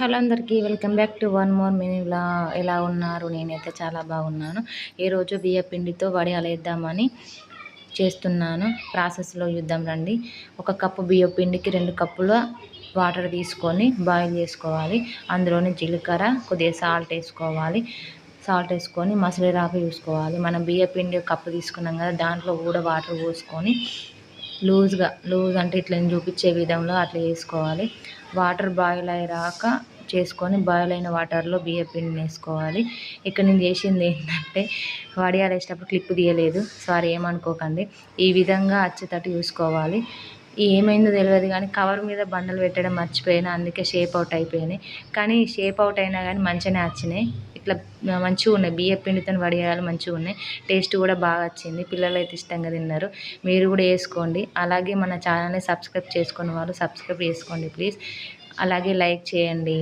Hello అందరికీ welcome back to one more. మినీలా ఎలా ఉన్నారు? నేనైతే చాలా బాగున్నాను. ఈరోజు బియ్య పిండితో వడియాలు వేద్దామని చేస్తున్నాను. ప్రాసెస్లో యుద్ధం రండి. ఒక కప్పు బియ్య పిండికి రెండు కప్పుల వాటర్ తీసుకొని బాయిల్ చేసుకోవాలి. అందులోని జీలకర్ర కొద్దిగా సాల్ట్ వేసుకోవాలి. సాల్ట్ వేసుకొని మసలి రాక చూసుకోవాలి. మనం బియ్య పిండి కప్పు తీసుకున్నాం కదా దాంట్లో కూడా వాటర్ పోసుకొని లూజ్గా లూజ్ అంటే ఇట్లా చూపించే విధంలో అట్లా వేసుకోవాలి వాటర్ బాయిల్ అయ్యాక చేసుకొని బాయిల్ అయిన వాటర్లో బియ్య పిండిని వేసుకోవాలి. ఇక్కడ నేను చేసింది ఏంటంటే వడియాలు వేసేటప్పుడు క్లిప్ తీయలేదు. సారీ ఏమనుకోకండి. ఈ విధంగా వచ్చేటట్టు చూసుకోవాలి. ఏమైందో తెలియదు కానీ కవర్ మీద బండలు పెట్టడం మర్చిపోయినా అందుకే షేప్ అవుట్ అయిపోయినాయి. కానీ షేప్ అవుట్ అయినా కానీ మంచిగానే వచ్చినాయి. ఇట్లా మంచిగా ఉన్నాయి. బియ్య పిండితో వడియాలు మంచిగా ఉన్నాయి. టేస్ట్ కూడా బాగా వచ్చింది. పిల్లలు అయితే ఇష్టంగా తిన్నారు. మీరు కూడా వేసుకోండి. అలాగే మన ఛానల్ని సబ్స్క్రైబ్ చేసుకున్న వాళ్ళు సబ్స్క్రైబ్ చేసుకోండి ప్లీజ్. అలాగే లైక్ చేయండి.